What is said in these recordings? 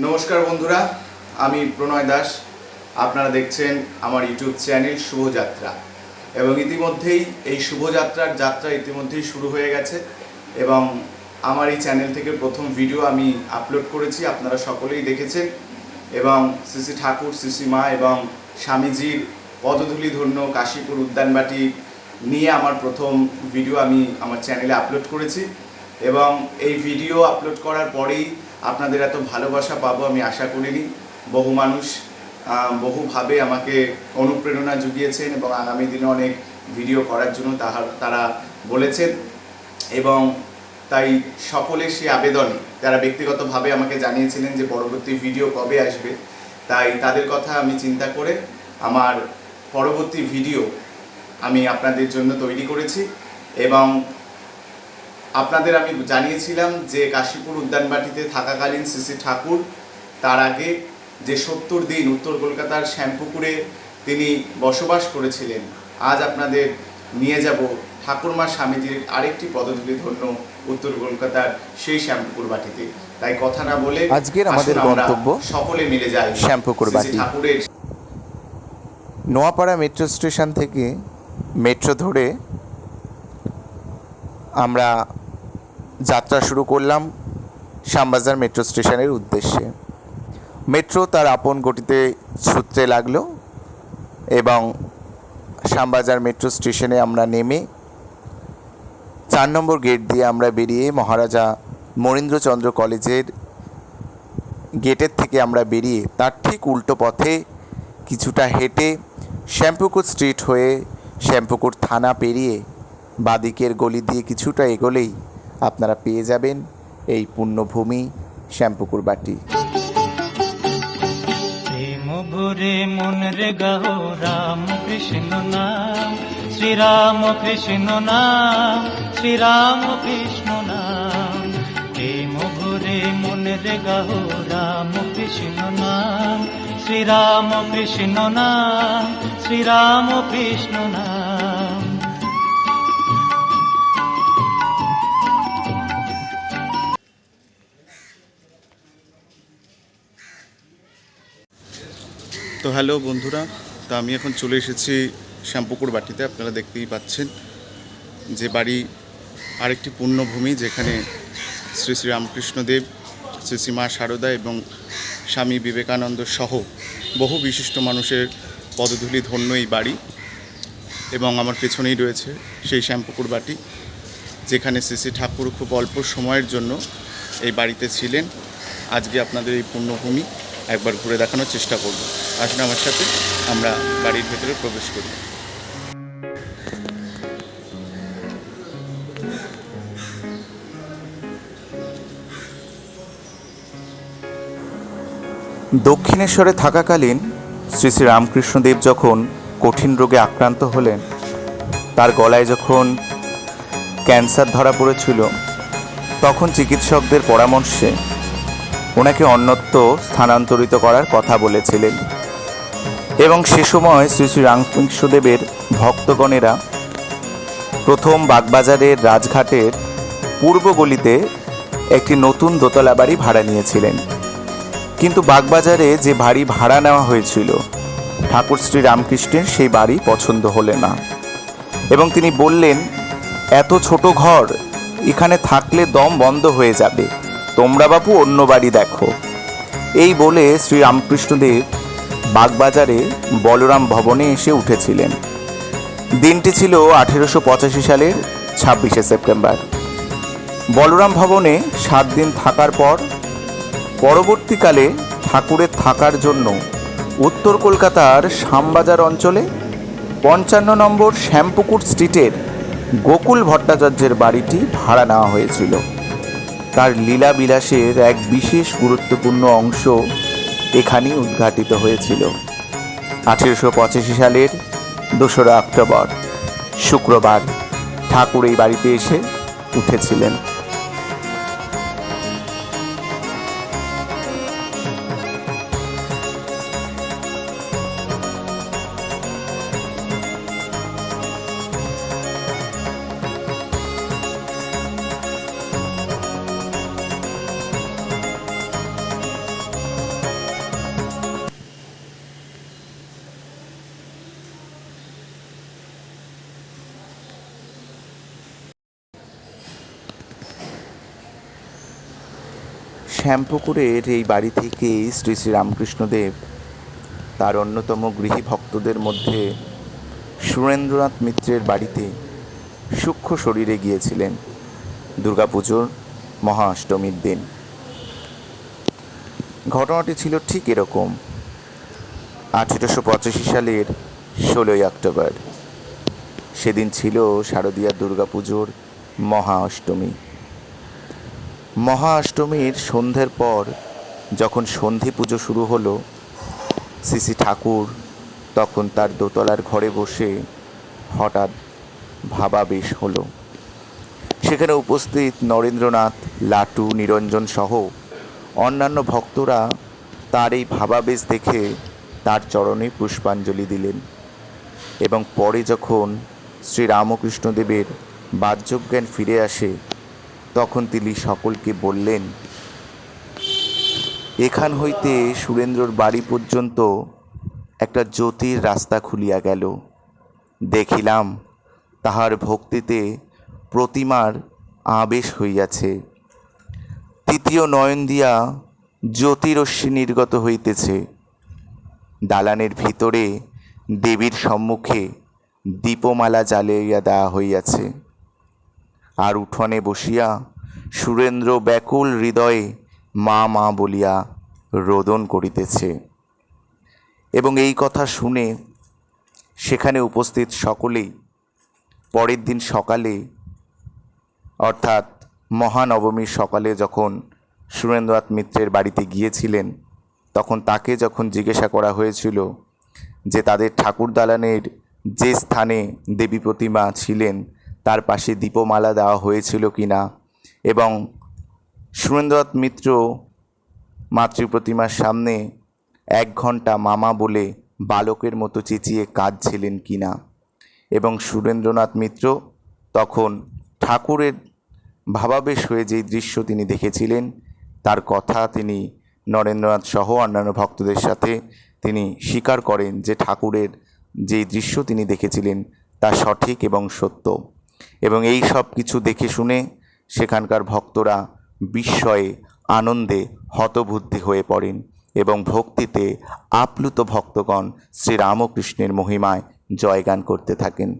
নমস্কার বন্ধুরা, আমি প্রণয় দাস। আপনারা দেখছেন আমার ইউটিউব চ্যানেল শুভযাত্রা। এবং ইতিমধ্যেই এই শুভযাত্রার যাত্রা ইতিমধ্যেই শুরু হয়ে গেছে এবং আমার এই চ্যানেল থেকে প্রথম ভিডিও আমি আপলোড করেছি, আপনারা সকলেই দেখেছেন। এবং শ্রী ঠাকুর শ্রী মা এবং স্বামীজির পদধূলি ধন্য কাশীপুর উদ্যানবাটি নিয়ে আমার প্রথম ভিডিও আমি আমার চ্যানেলে আপলোড করেছি। এবং এই ভিডিও আপলোড করার পরেই আপনাদের এত ভালোবাসা পাবো আমি আশা করিনি। বহু মানুষ বহুভাবে আমাকে অনুপ্রেরণা জুগিয়েছেন এবং আগামী দিনে অনেক ভিডিও করার জন্য তাহার, তারা বলেছেন এবং তাই সকলের সেই আবেদনে, যারা ব্যক্তিগতভাবে আমাকে জানিয়েছিলেন যে পরবর্তী ভিডিও কবে আসবে, তাই তাদের কথা আমি চিন্তা করে আমার পরবর্তী ভিডিও আমি আপনাদের জন্য তৈরি করেছি এবং আপনাদের আমি জানিয়েছিলাম যে কাশীপুর উদ্যানবাটিতে থাকাকালীন শ্রী ঠাকুর তার আগে যে সত্তর দিন উত্তর কলকাতার শ্যামপুকুরে তিনি বসবাস করেছিলেন আজ আপনাদের নিয়ে যাব ঠাকুরমা স্বামীজির আরেকটি পদধূলি ধন্য উত্তর কলকাতার সেই শ্যামপুকুর বাটিতে তাই কথা না বলে আজকের আমাদের গন্তব্য সকলে মিলে যাই শ্যামপুকুর বাটি। ঠাকুরের নোয়াপাড়া মেট্রো স্টেশন থেকে মেট্রো ধরে আমরা যাত্রা শুরু করলাম শ্যামবাজার মেট্রো স্টেশনের উদ্দেশ্যে। মেট্রো তার আপন গতিতে ছুটতে লাগল এবং শ্যামবাজার মেট্রো স্টেশনে আমরা নেমে চার নম্বর গেট দিয়ে আমরা বেরিয়ে মহারাজা মনীন্দ্রচন্দ্র কলেজের গেটের থেকে আমরা বেরিয়ে তার ঠিক উল্টো পথে কিছুটা হেঁটে শ্যামপুকুর স্ট্রিট হয়ে শ্যাম্পুকুর থানা পেরিয়ে বাদিকের গলি দিয়ে কিছুটা এগোলেই আপনারা পেয়ে যাবেন এই পুণ্যভূমি শ্যামপুকুর বাটি। ভরে মন রে গাও, রাম কৃষ্ণ নাম, শ্রীরাম কৃষ্ণ নাম, শ্রীরাম কৃষ্ণ নাম। প্রেম ভরে মন রে গাও, রাম কৃষ্ণ নাম, শ্রীরাম কৃষ্ণ নাম, শ্রীরাম কৃষ্ণ নাম। তো হ্যালো বন্ধুরা, তো আমি এখন চলে এসেছি শ্যামপুকুর বাটিতে, আপনারা দেখতেই পাচ্ছেন যে বাড়ি আরেকটি পুণ্যভূমি যেখানে শ্রী শ্রী রামকৃষ্ণদেব, শ্রী শ্রী মা শারদা এবং স্বামী বিবেকানন্দ সহ বহু বিশিষ্ট মানুষের পদধূলি ধন্য এই বাড়ি এবং আমার পেছনেই রয়েছে সেই শ্যামপুকুর বাটি, যেখানে শ্রী শ্রী ঠাকুর খুব অল্প সময়ের জন্য এই বাড়িতে ছিলেন। আজকে আপনাদের এই পুণ্যভূমি একবার ঘুরে দেখানোর চেষ্টা করব। আসুন আমার সাথে আমরা বাড়ির ভেতরে প্রবেশ করি। দক্ষিণেশ্বরে থাকাকালীন শ্রী শ্রী রামকৃষ্ণদেব যখন কঠিন রোগে আক্রান্ত হলেন, তার গলায় যখন ক্যান্সার ধরা পড়েছিল, তখন চিকিৎসকদের পরামর্শে ওনাকে অন্যত্র স্থানান্তরিত করার কথা বলেছিলেন। এবং সে সময় শ্রী শ্রী রামকৃষ্ণদেবের ভক্তগণেরা প্রথম বাগবাজারের রাজঘাটের পূর্ব গলিতে একটি নতুন দোতলা বাড়ি ভাড়া নিয়েছিলেন। কিন্তু বাগবাজারে যে বাড়ি ভাড়া নেওয়া হয়েছিল, ঠাকুর শ্রী রামকৃষ্ণের সেই বাড়ি পছন্দ হলে না। এবং তিনি বললেন, এত ছোট ঘর, এখানে থাকলে দম বন্ধ হয়ে যাবে। তোমরা বাপু, অন্য বাড়ি দেখো। এই বলে শ্রী রামকৃষ্ণদেব বাগবাজারে বলরাম ভবনে এসে উঠেছিলেন। দিনটি ছিল আঠেরোশো পঁচাশি সালের ছাব্বিশে সেপ্টেম্বর। বলরাম ভবনে সাত দিন থাকার পর পরবর্তীকালে ঠাকুরের থাকার জন্য উত্তর কলকাতার শ্যামবাজার অঞ্চলে পঞ্চান্ন নম্বর শ্যামপুকুর স্ট্রিটের গোকুল ভট্টাচার্যের বাড়িটি ভাড়া নেওয়া হয়েছিল। তার লীলা বিলাসের এক বিশেষ গুরুত্বপূর্ণ অংশ এখানেই উদ্ঘাটিত হয়েছিল। আঠেরোশো পঁচাশি সালের দোসরা অক্টোবর শুক্রবার ঠাকুর এই বাড়িতে এসে উঠেছিলেন। শ্যামপুকুরের এই বাড়ি থেকেই শ্রী শ্রী রামকৃষ্ণদেব, তার অন্যতম গৃহী ভক্তদের মধ্যে সুরেন্দ্রনাথ মিত্রের বাড়িতে সূক্ষ্ম শরীরে গিয়েছিলেন দুর্গাপুজোর মহা অষ্টমীর দিন। ঘটনাটি ছিল ঠিক এরকম আঠেরোশো পঁচাশি সালের ষোলোই অক্টোবর। সেদিন ছিল শারদীয়া দুর্গাপুজোর মহা অষ্টমী। মহা অষ্টমীর সন্ধ্যের পর যখন সন্ধি পুজো শুরু হলো, সিসি ঠাকুর তখন তার দোতলার ঘরে বসে হঠাৎ ভাবাবেশ হলো। সেখানে উপস্থিত নরেন্দ্রনাথ, লাটু, নিরঞ্জন সহ অন্যান্য ভক্তরা তার এই ভাবাবেশ দেখে তার চরণে পুষ্পাঞ্জলি দিলেন এবং পরে যখন শ্রী রামকৃষ্ণদেবের বাহ্যজ্ঞান ফিরে আসে তখন তিনি সকলকে বললেন, এখান হইতে সুরেন্দ্রর বাড়ি পর্যন্ত একটা জ্যোতির রাস্তা খুলিয়া গেল। দেখিলাম তাহার ভক্তিতে প্রতিমার আবেশ হইয়াছে। তৃতীয় নয়ন দিয়া জ্যোতিরশ্মি নির্গত হইতেছে। দালানের ভিতরে দেবীর সম্মুখে দীপমালা জ্বালাইয়া দেওয়া হইয়াছে। আর উঠোনে বসিয়া সুরেন্দ্র ব্যাকুল হৃদয়ে মা মা বলিয়া রোদন করিতেছে। এবং এই কথা শুনে সেখানে উপস্থিত সকলেই পরের দিন সকালে, অর্থাৎ মহানবমীর সকালে যখন সুরেন্দ্রনাথ মিত্রের বাড়িতে গিয়েছিলেন, তখন তাকে যখন জিজ্ঞাসা করা হয়েছিল যে তাদের ঠাকুর দালানের যে স্থানে দেবী প্রতিমা ছিলেন তার পাশে দীপমালা দেওয়া হয়েছিল কি না এবং সুরেন্দ্রনাথ মিত্র মাতৃপ্রতিমার সামনে এক ঘণ্টা মামা বলে বালকের মতো চেঁচিয়ে কাঁদছিলেন কি না এবং সুরেন্দ্রনাথ মিত্র তখন ঠাকুরের ভাবাবেশ হয়ে যেই দৃশ্য তিনি দেখেছিলেন, তার কথা তিনি নরেন্দ্রনাথ সহ অন্যান্য ভক্তদের সাথে তিনি স্বীকার করেন যে ঠাকুরের যেই দৃশ্য তিনি দেখেছিলেন তা সঠিক এবং সত্য। এবং এই সব কিছু দেখে শুনে সেখানকার ভক্তরা বিস্ময়ে আনন্দে হতবুদ্ধি হয়ে পড়েন এবং ভক্তিতে আপ্লুত ভক্তগণ শ্রীরামকৃষ্ণের মহিমায় জয়গান করতে থাকেন।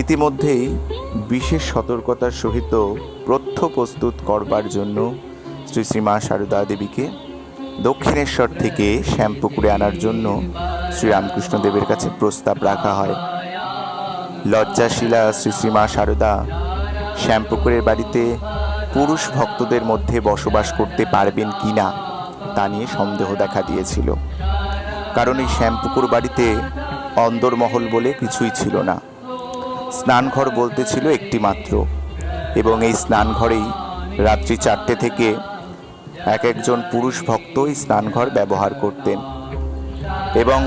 ইতিমধ্যেই বিশেষ সতর্কতার সহিত প্রথ্য প্রস্তুত করবার জন্য শ্রী শ্রীমা সারদা দেবীকে দক্ষিণেশ্বর থেকে শ্যামপুকুরে আনার জন্য শ্রীরামকৃষ্ণদেবের কাছে প্রস্তাব রাখা হয়। লজ্জাশীলা শ্রী শ্রীমা সারদা শ্যামপুকুরের বাড়িতে পুরুষ ভক্তদের মধ্যে বসবাস করতে পারবেন কি না তা নিয়ে সন্দেহ দেখা দিয়েছিল। কারণ এই শ্যামপুকুর বাড়িতে অন্দরমহল বলে কিছুই ছিল না। স্নানঘর বলতে ছিল একটি মাত্র। এবং এই স্নানঘরেই রাত্রি চারটে থেকে এক একজন পুরুষ ভক্ত এই স্নানঘর ব্যবহার করতেন। এবং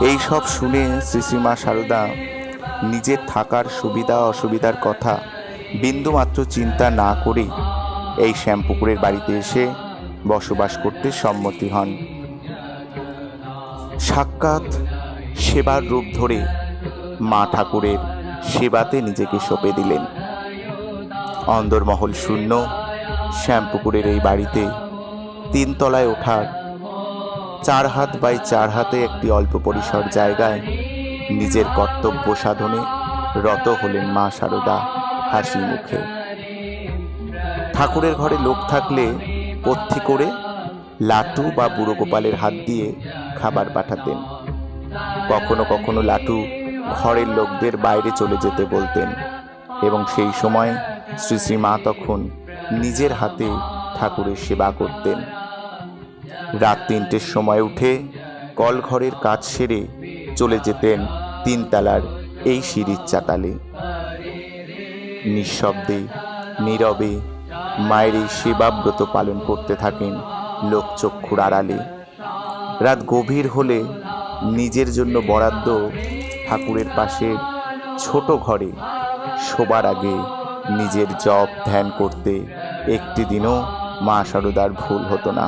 এই সব শুনে শ্রী শ্রীমা সারদা নিজের থাকার সুবিধা অসুবিধার কথা বিন্দুমাত্র চিন্তা না করে এই শ্যামপুকুরের বাড়িতে এসে বসবাস করতে সম্মতি হন। সাক্ষাৎ সেবার রূপ ধরে মা ঠাকুরের সেবাতে নিজেকে সঁপে দিলেন। অন্দরমহল শূন্য, শ্যামপুকুরের এই বাড়িতে তিনতলায় ওঠার চার হাত বাই চার হাতে একটি অল্প পরিসর জায়গায় নিজের কর্তব্য সাধনে রত হলেন মা সারদা হাসি মুখে। ঠাকুরের ঘরে লোক থাকলে পথ্যি করে লাটু বা বুড়ো গোপালের হাত দিয়ে খাবার পাঠাতেন। কখনো কখনো লাটু ঘরের লোকদের বাইরে চলে যেতে বলতেন এবং সেই সময় শ্রী শ্রী মা তখন নিজের হাতে ঠাকুরের সেবা করতেন। রাত তিনটের সময় উঠে কলঘরের কাজ সেরে চলে যেতেন তিনতলার এই সিঁড়ির চাতালে। নিঃশব্দে, নীরবে মায়ের এই সেবাব্রত পালন করতে থাকেন লোকচক্ষুর আড়ালে। রাত গভীর হলে নিজের জন্য বরাদ্দ ঠাকুরের পাশে ছোট ঘরে শোবার আগে নিজের জপ ধ্যান করতে একটি দিনও মা সারদার ভুল হতো না।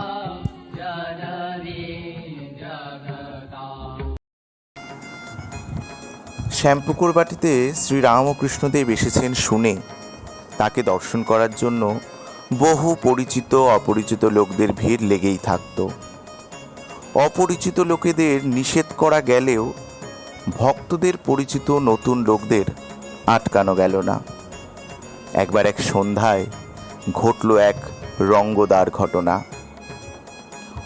শ্যামপুকুর বাটিতে শ্রী রামকৃষ্ণদেব এসেছেন শুনে তাকে দর্শন করার জন্য বহু পরিচিত, অপরিচিত লোকদের ভিড় লেগেই থাকত। অপরিচিত লোকেদের নিষেধ করা গেলেও ভক্তদের পরিচিত নতুন লোকদের আটকানো গেল না। একবার এক সন্ধ্যায় ঘটল এক রঙ্গদার ঘটনা।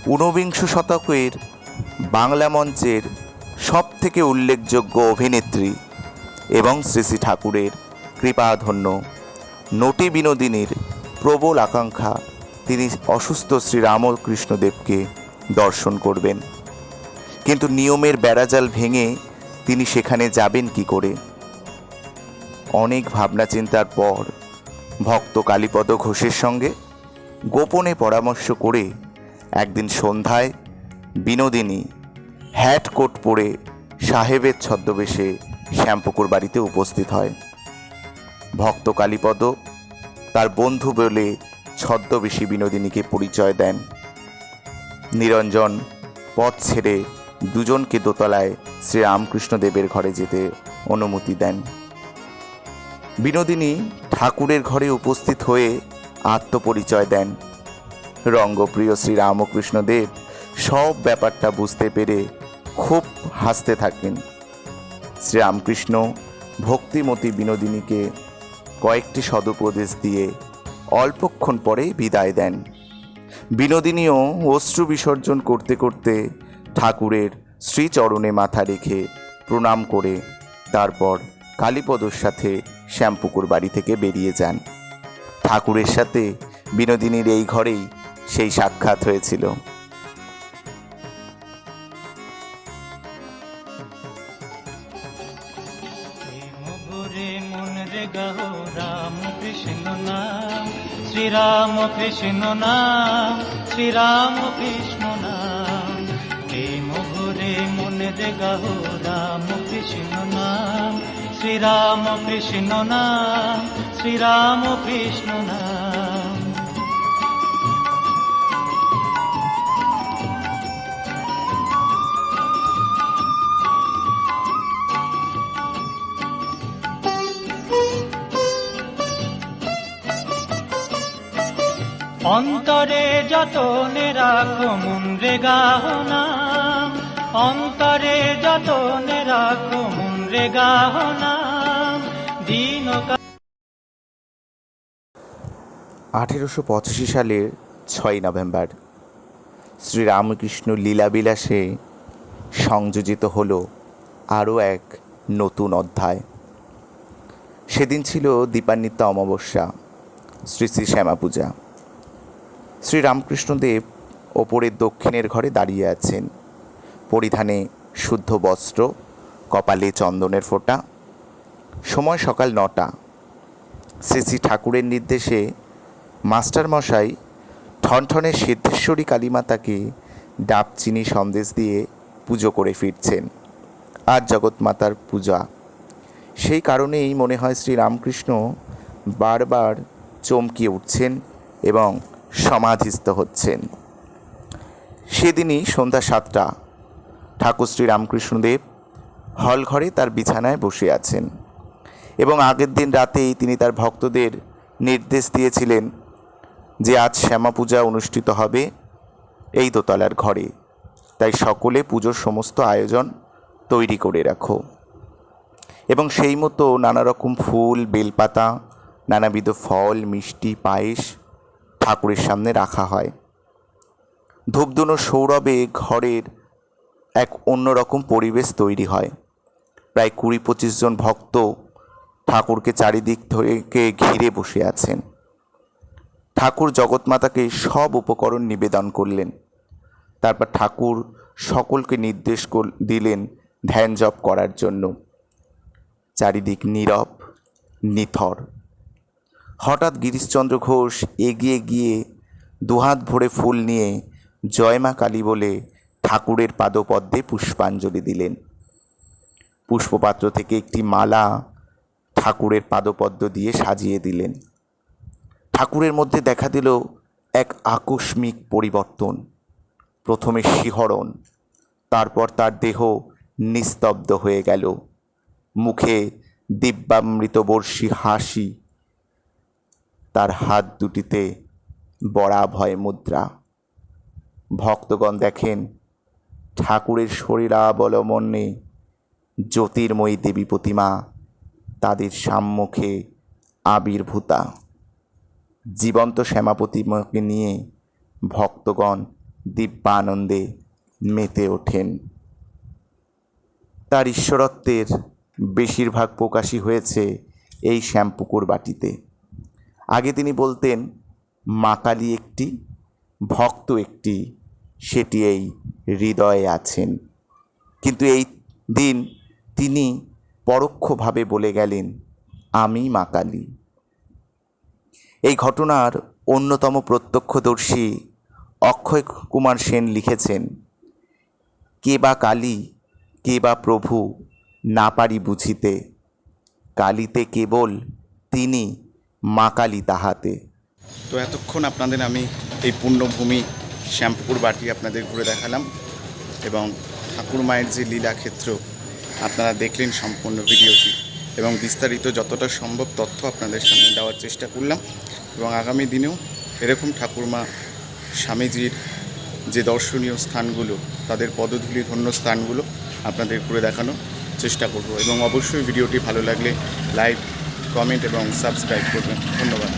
ঊনবিংশ শতকের বাংলা মঞ্চের সব থেকে উল্লেখযোগ্য অভিনেত্রী এবং শ্রী শ্রী ঠাকুরের কৃপাধন্য নটি বিনোদিনীর প্রবল আকাঙ্ক্ষা তিনি অসুস্থ শ্রী রামকৃষ্ণদেবকে দর্শন করবেন। কিন্তু নিয়মের বেড়াজাল ভেঙে তিনি সেখানে যাবেন কি করে? অনেক ভাবনা চিন্তার পর ভক্ত কালীপদ ঘোষের সঙ্গে গোপনে পরামর্শ করে একদিন সন্ধ্যায় বিনোদিনী হ্যাট কোট পরে সাহেবের ছদ্মবেশে শ্যামপুকুর বাড়িতে উপস্থিত হয়। ভক্ত কালীপদ তার বন্ধু বলে ছদ্মবেশী বিনোদিনীকে পরিচয় দেন। নিরঞ্জন পথ ছেড়ে দুজনকে দোতলায় শ্রী রামকৃষ্ণদেবের ঘরে যেতে অনুমতি দেন। বিনোদিনী ঠাকুরের ঘরে উপস্থিত হয়ে আত্মপরিচয় দেন। রঙ্গপ্রিয় শ্রী রামকৃষ্ণদেব সব ব্যাপারটা বুঝতে পেরে খুব হাসতে থাকেন শ্রীরামকৃষ্ণ ভক্তিমতী বিনোদিনীকে কয়েকটি সদুপদেশ দিয়ে অল্পক্ষণ পরেই বিদায় দেন। বিনোদিনীও অশ্রু বিসর্জন করতে করতে ঠাকুরের শ্রীচরণে মাথা রেখে প্রণাম করে, তারপর কালীপদর সাথে শ্যামপুকুর বাড়ি থেকে বেরিয়ে যান। ঠাকুরের সাথে বিনোদিনীর এই ঘরেই সেই সাক্ষাৎ হয়েছিল। শ্রীরাম কৃষ্ণ নাম, শ্রীরাম কৃষ্ণ রে গাও রাম কৃষ্ণ নাম নাম শ্রীরাম কৃষ্ণ নাম অন্তরে যতনে রাখো মন রে গাহনা অন্তরে যতনে রে আঠেরোশো পঁচাশি সালের ছয় নভেম্বর, শ্রীরামকৃষ্ণ লীলাবিলাসে সংযোজিত হল আরও এক নতুন অধ্যায়। সেদিন ছিল দীপান্বিতা অমাবস্যা, শ্রী শ্রী শ্যামা পূজা। শ্রীরামকৃষ্ণদেব ওপরের দক্ষিণের ঘরে দাঁড়িয়ে আছেন। পরিধানে শুদ্ধ বস্ত্র, কপালে চন্দনের ফোঁটা। সময় সকাল নটা। শ্রী শ্রী ঠাকুরের নির্দেশে মাস্টারমশাই ঠনঠনের সিদ্ধেশ্বরী কালীমাতাকে ডাব চিনি সন্দেশ দিয়ে পুজো করে ফিরছেন। আর জগৎমাতার পূজা। সেই কারণেই মনে হয় শ্রী রামকৃষ্ণ বারবার চমকিয়ে উঠছেন এবং সমাধিস্থ হচ্ছেন। সেদিনই সন্ধ্যা সাতটা ঠাকুর শ্রী রামকৃষ্ণদেব হল ঘরে তার বিছানায় বসে আছেন। এবং আগের দিন রাতেই তিনি তার ভক্তদের নির্দেশ দিয়েছিলেন যে আজ শ্যামা পূজা অনুষ্ঠিত হবে এই দোতলার ঘরে। তাই সকলে পুজোর সমস্ত আয়োজন তৈরি করে রাখো। এবং সেই মতো নানা রকম ফুল, বেলপাতা, নানাবিধ ফল, মিষ্টি, পায়েস ঠাকুরের সামনে রাখা হয়। ধূপধুনো সৌরভে ঘরের এক অন্যরকম পরিবেশ তৈরি হয়। প্রায় কুড়ি পঁচিশ জন ভক্ত ঠাকুরকে চারিদিক থেকে ঘিরে বসে আছেন। ঠাকুর জগৎমাতাকে সব উপকরণ নিবেদন করলেন। তারপর ঠাকুর সকলকে নির্দেশ দিলেন ধ্যান জপ করার জন্য। চারিদিক নীরব, নিথর। হঠাৎ গিরিশচন্দ্র ঘোষ এগিয়ে গিয়ে দুহাত ভরে ফুল নিয়ে জয় মা কালী বলে ঠাকুরের পাদপদ্মে পুষ্পাঞ্জলি দিলেন। পুষ্পপাত্র থেকে একটি মালা ঠাকুরের পাদপদ্ম দিয়ে সাজিয়ে দিলেন। ঠাকুরের মধ্যে দেখা দিল এক আকস্মিক পরিবর্তন, প্রথমে শিহরণ, তারপর তার দেহ নিস্তব্ধ হয়ে গেল। মুখে দিব্যামৃতবর্ষী হাসি, তার হাত দুটিতে বড়া ভয় মুদ্রা। ভক্তগণ দেখেন ঠাকুরের শরীরাবলম্বনে জ্যোতির্ময়ী দেবী প্রতিমা, তাদের সম্মুখে আবির্ভূতা। জীবন্ত শ্যামা প্রতিমাকে নিয়ে ভক্তগণ দিব্যানন্দে মেতে ওঠেন। তার ঈশ্বরত্বের বেশিরভাগ প্রকাশই হয়েছে এই শ্যামপুকুর বাটিতে। আগে তিনি বলতেন, মা কালী একটি, ভক্ত একটি, সেটি এই হৃদয়ে আছেন। কিন্তু এই দিন তিনি পরোক্ষভাবে বলে গেলেন, আমি মা কালী। এই ঘটনার অন্যতম প্রত্যক্ষদর্শী অক্ষয় কুমার সেন লিখেছেন, কে বা কালী, কে বা প্রভু না পারি বুঝিতে। কালীতে কেবল তিনি, মা কালী তাহাতে। তো এতক্ষণ আপনাদের আমি এই পুণ্যভূমি শ্যামপুকুর বাটি আপনাদের ঘুরে দেখালাম এবং ঠাকুর মায়ের যে লীলাক্ষেত্র আপনারা দেখলেন সম্পূর্ণ ভিডিওটি এবং বিস্তারিত যতটা সম্ভব তথ্য আপনাদের সামনে দেওয়ার চেষ্টা করলাম এবং আগামী দিনেও এরকম ঠাকুরমা স্বামীজির যে দর্শনীয় স্থানগুলো, তাদের পদধূলি ধন্য স্থানগুলো আপনাদের ঘুরে দেখানোর চেষ্টা করব এবং অবশ্যই ভিডিওটি ভালো লাগলে লাইক, কমেন্ট এবং সাবস্ক্রাইব করবেন। ধন্যবাদ।